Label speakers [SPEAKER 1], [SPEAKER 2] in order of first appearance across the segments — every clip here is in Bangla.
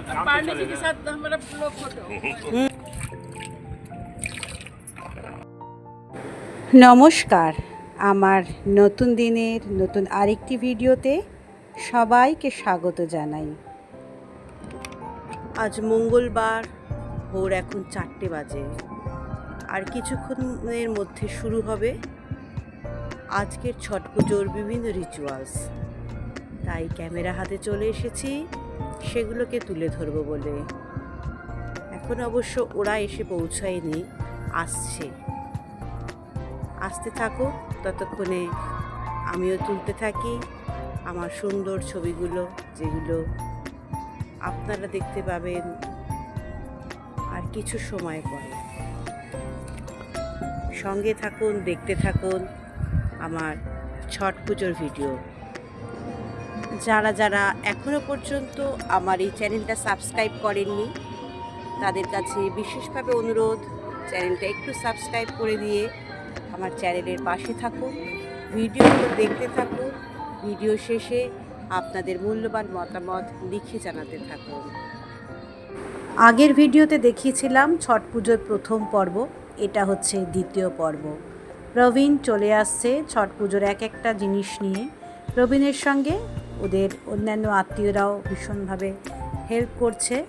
[SPEAKER 1] अब पानी जी के साथ हमारा लोग फोटो
[SPEAKER 2] নমস্কার আমার নতুন দিনের নতুন আরেকটি ভিডিওতে সবাইকে স্বাগত জানাই আজ মঙ্গলবার ভোর এখন চারটে বাজে আর কিছুক্ষণের মধ্যে শুরু হবে আজকের ছট পুজোর বিভিন্ন রিচুয়ালস তাই ক্যামেরা হাতে চলে এসেছি সেগুলোকে তুলে ধরব বলে। এখন অবশ্য ওরা এসে পৌঁছায়নি, আসছে। আসতে থাকো, ততক্ষণে আমিও তুলতে থাকি আমার সুন্দর ছবিগুলো, যেগুলো আপনারা দেখতে পাবেন আর কিছু সময় পরে। সঙ্গে থাকুন, দেখতে থাকুন আমার ছট পুজোর ভিডিও। যারা যারা এখনও পর্যন্ত আমার এই চ্যানেলটা সাবস্ক্রাইব করেননি, তাদের কাছে বিশেষভাবে অনুরোধ, চ্যানেলটা একটু সাবস্ক্রাইব করে দিয়ে আমার চ্যানেলের পাশে থাকুন, ভিডিওগুলো দেখতে থাকুন, ভিডিও শেষে আপনাদের মূল্যবান মতামত লিখে জানাতে থাকুন। আগের ভিডিওতে দেখিয়েছিলাম ছট পুজোর প্রথম পর্ব, এটা হচ্ছে দ্বিতীয় পর্ব। প্রবীণ চলে আসছে ছট পুজোর এক একটা জিনিস নিয়ে। প্রবীণের সঙ্গে ওদের অন্যান্য আত্মীয়রাও ভীষণভাবে হেল্প করছে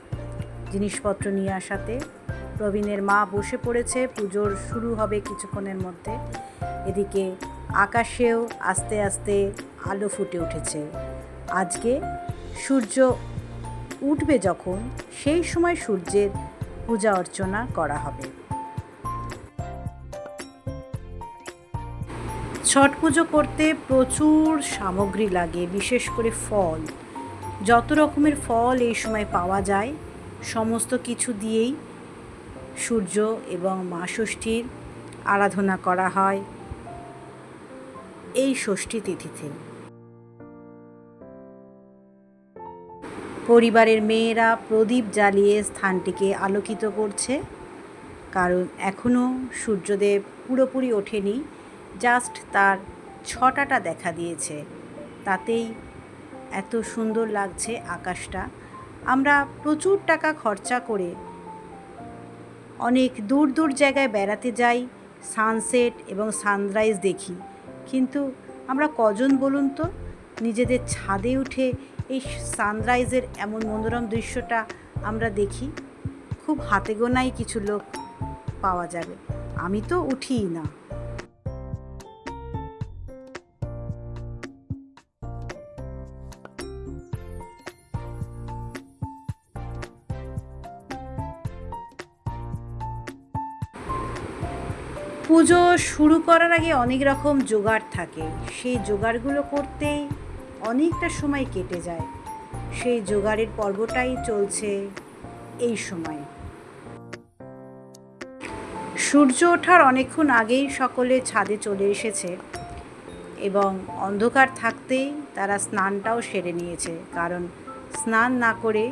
[SPEAKER 2] জিনিসপত্র নিয়ে আসাতে। প্রবীণের মা বসে পড়েছে, পুজোর শুরু হবে কিছুক্ষণের মধ্যে। এদিকে আকাশেও আস্তে আস্তে আলো ফুটে উঠেছে। আজকে সূর্য উঠবে যখন, সেই সময় সূর্যের পূজা অর্চনা করা হবে। ছট পুজো করতে প্রচুর সামগ্রী লাগে, বিশেষ করে ফল। যত রকমের ফল এই সময় পাওয়া যায়, সমস্ত কিছু দিয়েই সূর্য এবং মা ষষ্ঠীর আরাধনা করা হয় এই ষষ্ঠী তিথিতে। পরিবারের মেয়েরা প্রদীপ জ্বালিয়ে স্থানটিকে আলোকিত করছে, কারণ এখনও সূর্যদেব পুরোপুরি ওঠেনি। জাস্ট তার ছটাটা দেখা দিয়েছে। তাতেই এত সুন্দর লাগছে আকাশটা। আমরা প্রচুর টাকা খরচা করে অনেক দূর দূর জায়গায় বেড়াতে যাই, সানসেট এবং সানরাইজ দেখি। কিন্তু আমরা কজন বলুন তো? নিজেদের ছাদে উঠে এই সানরাইজের এমন মনোরম দৃশ্যটা আমরা দেখি। খুব হাতে গোনাই কিছু লোক পাওয়া যাবে। আমি তো উঠিই না। পুজো শুরু করার আগে অনেক রকম জোগাড় থাকে। সেই জোগাড়গুলো করতেই অনেকটা সময় কেটে যায়। সেই জোগাড়ের পর্বটাই চলছে এই সময়। সূর্য ওঠার অনেকক্ষণ আগেই সকলে ছাদে চলে এসেছে এবং অন্ধকার থাকতেই তারা স্নানটাও সেরে নিয়েছে, কারণ স্নান না করে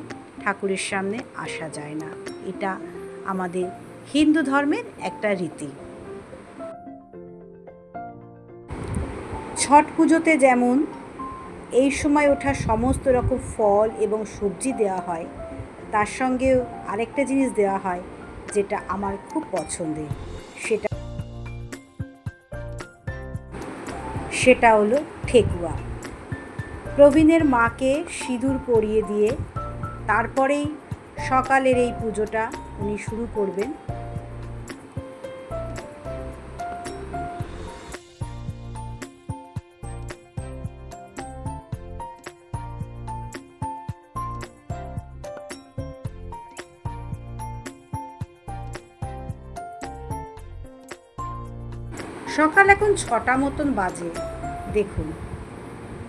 [SPEAKER 2] ঠাকুরের সামনে আসা যায় না। এটা আমাদের হিন্দু ধর্মের একটা রীতি। ছট পুজোতে যেমন এই সময় ওঠা সমস্ত রকম ফল এবং সবজি দেওয়া হয়, তার সঙ্গেও আরেকটা জিনিস দেওয়া হয় যেটা আমার খুব পছন্দের, সেটা সেটা হলো ঠেকুয়া। প্রবীণের মাকে সিঁদুর পরিয়ে দিয়ে তারপরেই সকালের এই পুজোটা উনি শুরু করবেন। সকাল এখন ছটা মতন বাজে। দেখুন,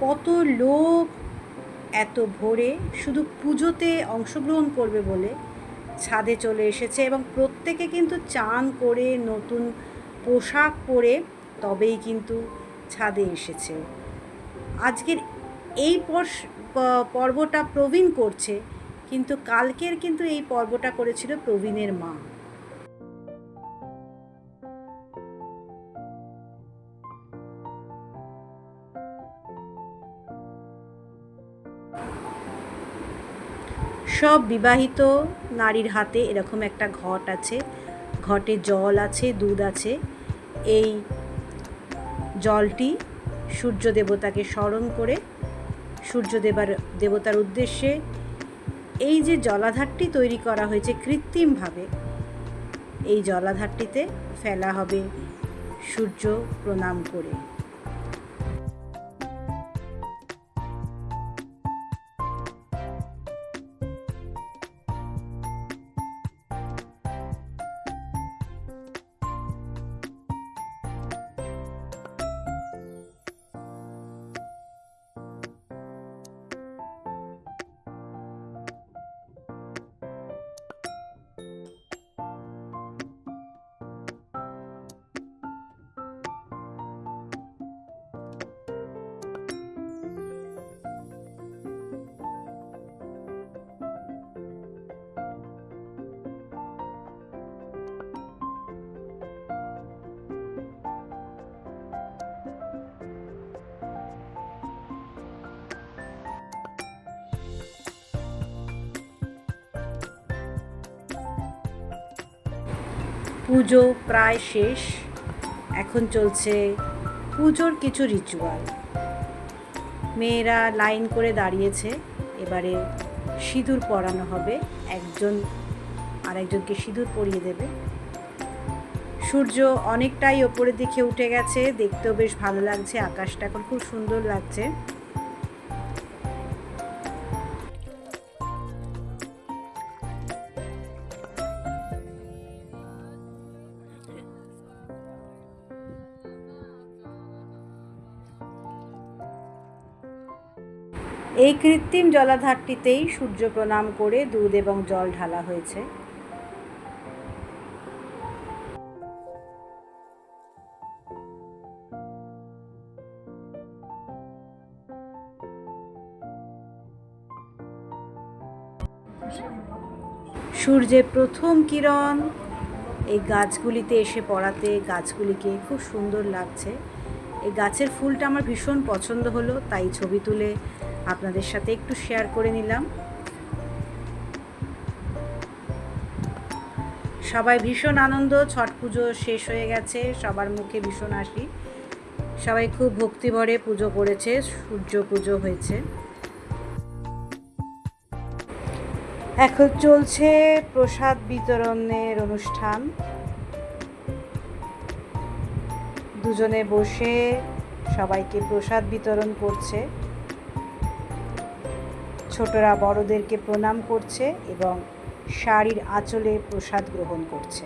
[SPEAKER 2] কত লোক এত ভোরে শুধু পুজোতে অংশগ্রহণ করবে বলে ছাদে চলে এসেছে এবং প্রত্যেকে কিন্তু চান করে নতুন পোশাক পরে তবেই কিন্তু ছাদে এসেছে। আজকের এই পর্বটা প্রবীণ করছে, কিন্তু কালকের কিন্তু এই পর্বটা করেছিল প্রবীণের মা। সব বিবাহিত নারীর হাতে এরকম একটা ঘট আছে। ঘটে জল আছে, দুধ আছে। এই জলটি সূর্য দেবতাকে স্মরণ করে, সূর্য দেবার, দেবতার উদ্দেশ্যে এই যে জলাধারটি তৈরি করা হয়েছে কৃত্রিমভাবে, এই জলাধারটিতে ফেলা হবে সূর্য প্রণাম করে। পুজো প্রায় শেষ। এখন চলছে পুজোর কিছু রিচুয়াল মেয়েরা লাইন করে দাঁড়িয়েছে, এবারে সিঁদুর পরানো হবে। একজন আরেকজনকে সিঁদুর পরিয়ে দেবে। সূর্য অনেকটাই ওপরের দিকে উঠে গেছে, দেখতেও বেশ ভালো লাগছে, আকাশটা এখন খুব সুন্দর লাগছে। এই কৃত্রিম জলাধারটিতেই সূর্য প্রণাম করে দুধ এবং জল ঢালা হয়েছে। সূর্যের প্রথম কিরণ এই গাছগুলিতে এসে পড়াতে, গাছগুলিকে খুব সুন্দর লাগছে। এই গাছের ফুলটা আমার ভীষণ পছন্দ হলো, তাই ছবি তুলে আপনাদের সাথে একটু শেয়ার করে নিলাম। সবাই ভীষণ আনন্দ, ছট পুজো শেষ হয়ে গেছে, সবার মুখে ভীষণ হাসি। সবাই খুব ভক্তিভরে পুজো করেছে, সূর্য পুজো হয়েছে। এখন চলছে প্রসাদ বিতরণের অনুষ্ঠান। দুজনে বসে সবাইকে প্রসাদ বিতরণ করছে। ছোটরা বড়দেরকে প্রণাম করছে এবং শাড়ির আঁচলে প্রসাদ গ্রহণ করছে।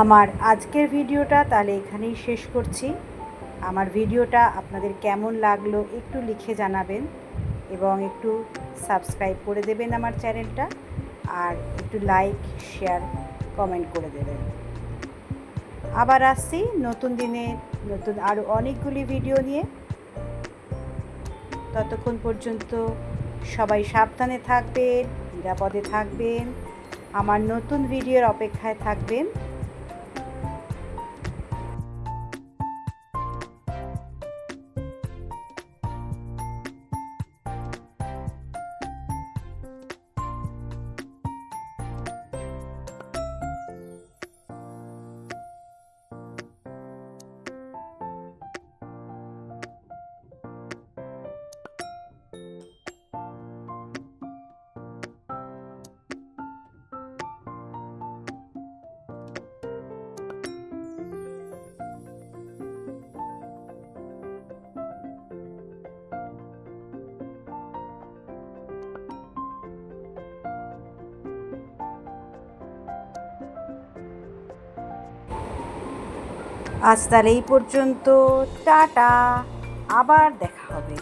[SPEAKER 2] আমার আজকের ভিডিওটা তাহলে এখানেই শেষ করছি। আমার ভিডিওটা আপনাদের কেমন লাগল একটু লিখে জানাবেন এবং একটু সাবস্ক্রাইব করে দেবেন আমার চ্যানেলটা আর একটু লাইক, শেয়ার, কমেন্ট করে দেবেন। আবার আসছি নতুন দিনে, নতুন আরও অনেকগুলি ভিডিও নিয়ে। ততক্ষণ পর্যন্ত সবাই সাবধানে থাকবেন, নিরাপদে থাকবেন, আমার নতুন ভিডিওর অপেক্ষায় থাকবেন। আজ তাহলে এই পর্যন্ত টাটা। আবার দেখা হবে।